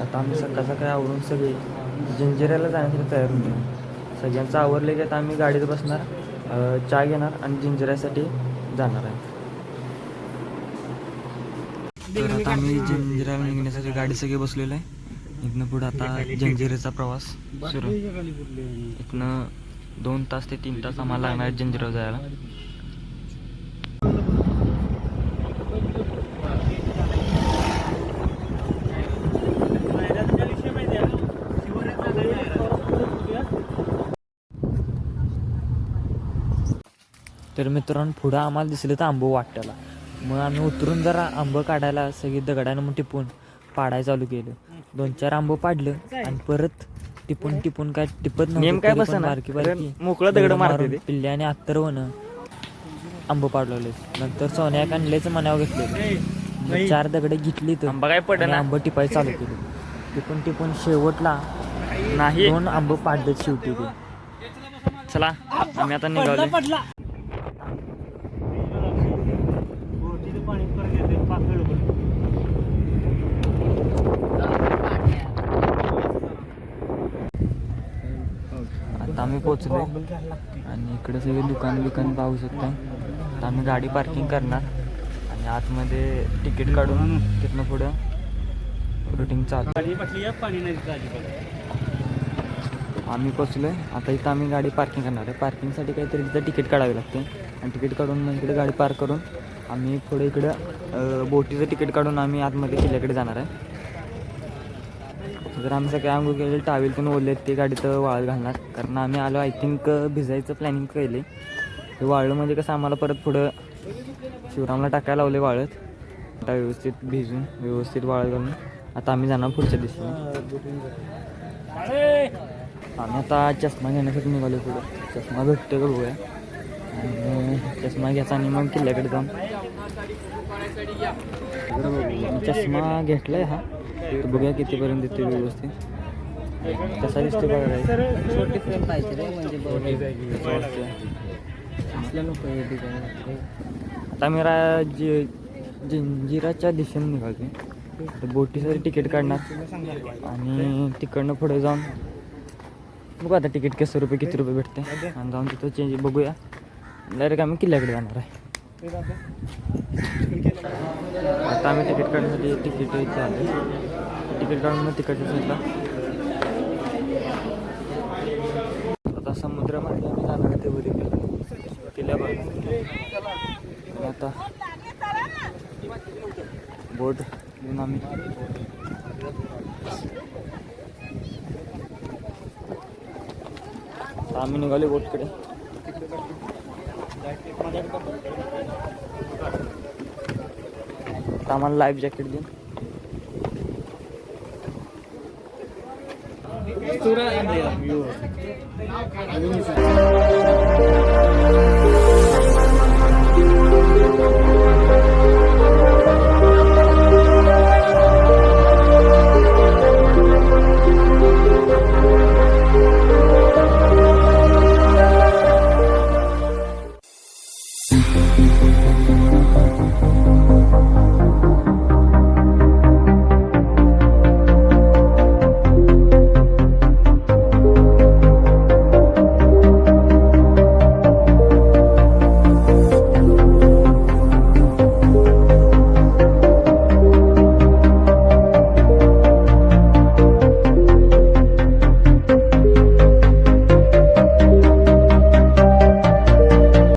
आता आम्ही सकाळ सकाळी आवरून सगळे जंजिऱ्याला जाण्यासाठी तयार होतो. सगळ्यांचं आवरले की आता आम्ही गाडीत बसणार चहा घेणार आणि जंजिऱ्यासाठी जाणार आहे. तर आता आम्ही जंजिऱ्याला निघण्यासाठी गाडी सगळी बसलेलो आहे. इथनं पुढं आता जंजिरेचा प्रवास सुरू इथनं दोन तास ते तीन तास आम्हाला लागणार आहे जंजिरावर जायला. तर मित्रांनो पुढं आम्हाला दिसलं तर आंबं वाट्याला. मग आम्ही उतरून जरा आंबं काढायला सगळी दगडानं मग टिपून पाडायला चालू केलं. दोन चार आंबं पाडलं आणि परत टिपून टिपून काय टिपत. नेम काय. बारकी बारकी कारण मोकळं दगड मारते ते. पिल्ल्याने अत्तरवण आंबं पाडवले नंतर सोन्या कांडल्याच मनावर घेतले मग चार दगड घेतली तर आंबा काय पडना. आणि आंबं टिपायला चालू केलं. टिपून टिपून शेवटला नाही. दोन आंबं पाडलेत शेवटी ते. चला आम्ही आता निघालो आता आम्ही पोचलो आणि इकडे सगळे दुकान बिकान पाहू शकता. आता आम्ही गाडी पार्किंग करणार. आणि आतमध्ये तिकीट काढून तिथनं पुढं रुटीन चालू. आम्ही पोचलो आहे आता इथं आम्ही गाडी पार्किंग करणार आहे. पार्किंगसाठी काहीतरी तिथं तिकीट काढावे लागते. आणि तिकीट काढून मग इकडे गाडी पार्क करून आम्ही पुढे इकडं बोटीचं तिकीट काढून आम्ही आतमध्ये किल्ल्याकडे जाणार आहे. जर आम्ही सगळे आंघोळ केले टावेल ओले ते गाडीत वाळत घालणार. कारण आम्ही आलो आय थिंक भिजायचं प्लॅनिंग केले हे वाळलं म्हणजे कसं आम्हाला परत पुढं शिवरामला टाकायला लावले वाळत. आता व्यवस्थित भिजून व्यवस्थित वाळत घालून. आता आम्ही जाणार पुढच्या दिवशी. आम्ही आता चष्मा घेण्यासाठी निघालो पुढं. चष्मा भेटतो का बघूया. आणि चष्मा घ्यायचा आणि मग किल्ल्याकडे जाऊन. चष्मा घेतला चष्मा घेतलाय हा. तर बघूया कितीपर्यंत येते व्यवस्थित. कसा दिसतो बघा. छोटी फ्रेम पाहिजे रे म्हणजे कसं वाटतंय? असल्या नको हे design. आता मी रा जी जंजिराच्या दिशेने निघालोय तर बोटीसाठी तिकीट काढणार. आणि तिकडनं पुढे जाऊन बघू आता तिकीट कसं रुपये किती रुपये भेटते. आणि जाऊन तिथं चेंज बघूया. डायरेक्ट आम्ही किल्ल्याकडे जाणार आहे. आता आम्ही तिकीट काढण्यासाठी तिकीट इथे आले तिकीट काढून मग तिकडच्या साईडला आता समुद्रामध्ये आम्ही जाणार ते वरी किल्ल्यावर आता बोट घेऊन आम्ही. आता आम्ही निघालो बोटकडे. आता आम्हाला लाईफ जॅकेट देऊन. Textura and layout.